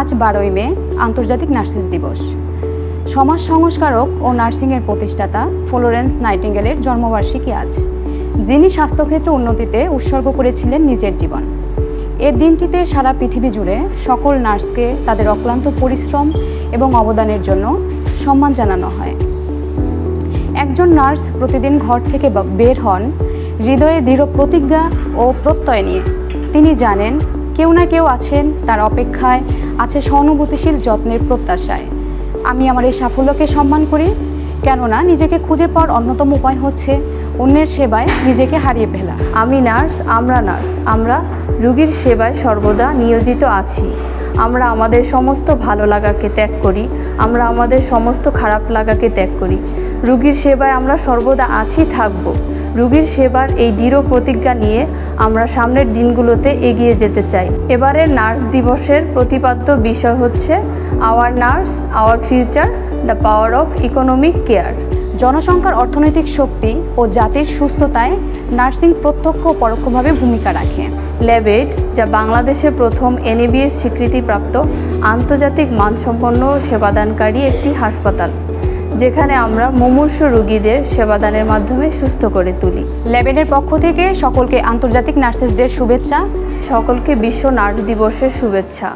আজ বারোই মে, আন্তর্জাতিক নার্সিস দিবস। সমাজ সংস্কারক ও নার্সিংয়ের প্রতিষ্ঠাতা ফ্লোরেন্স নাইটিঙ্গেলের জন্মবার্ষিকী আজ। যিনি স্বাস্থ্যক্ষেত্র উন্নতিতে উৎসর্গ করেছিলেন নিজের জীবন। এর দিনটিতে সারা পৃথিবী জুড়ে সকল নার্সকে তাদের অক্লান্ত পরিশ্রম এবং অবদানের জন্য সম্মান জানানো হয়। একজন নার্স প্রতিদিন ঘর থেকে বের হন, হৃদয়ে দৃঢ় প্রতিজ্ঞা ও প্রত্যয় নিয়ে। তিনি জানেন কেউ না কেউ আছেন তার অপেক্ষায় আছে সহানুভূতিশীল যত্নের প্রত্যাশায়। আমি আমার এই সাফল্যকে সম্মান করি, কেননা নিজেকে খুঁজে পাওয়ার অন্যতম উপায় হচ্ছে অন্যের সেবায় নিজেকে হারিয়ে ফেলা। আমি নার্স, আমরা নার্স, আমরা রুগীর সেবায় সর্বদা নিয়োজিত আছি। আমরা আমাদের সমস্ত ভালো লাগাকে ত্যাগ করি, আমরা আমাদের সমস্ত খারাপ লাগাকে ত্যাগ করি। রুগীর সেবায় আমরা সর্বদা আছি, থাকব। রুগীর সেবার এই দৃঢ় প্রতিজ্ঞা নিয়ে আমরা সামনের দিনগুলোতে এগিয়ে যেতে চাই। এবারের নার্স দিবসের প্রতিপাদ্য বিষয় হচ্ছে our nurse our future the power of economic care জনসংখ্যার অর্থনৈতিক শক্তি ও জাতির সুস্থতায় নার্সিং প্রত্যক্ষ পরোক্ষভাবে ভূমিকা রাখে। ল্যাবেড যা বাংলাদেশে প্রথম এনএবিএস স্বীকৃতিপ্রাপ্ত আন্তর্জাতিক মানসম্পন্ন সেবাদানকারী একটি হাসপাতাল। যেখানে আমরা মুমূর্ষ রুগীদের সেবাদানের মাধ্যমে সুস্থ করে তুলি। ল্যাবেডের পক্ষ থেকে সকলকে আন্তর্জাতিক নার্সেসদের শুভেচ্ছা। সকলকে বিশ্ব নার্স দিবসের শুভেচ্ছা।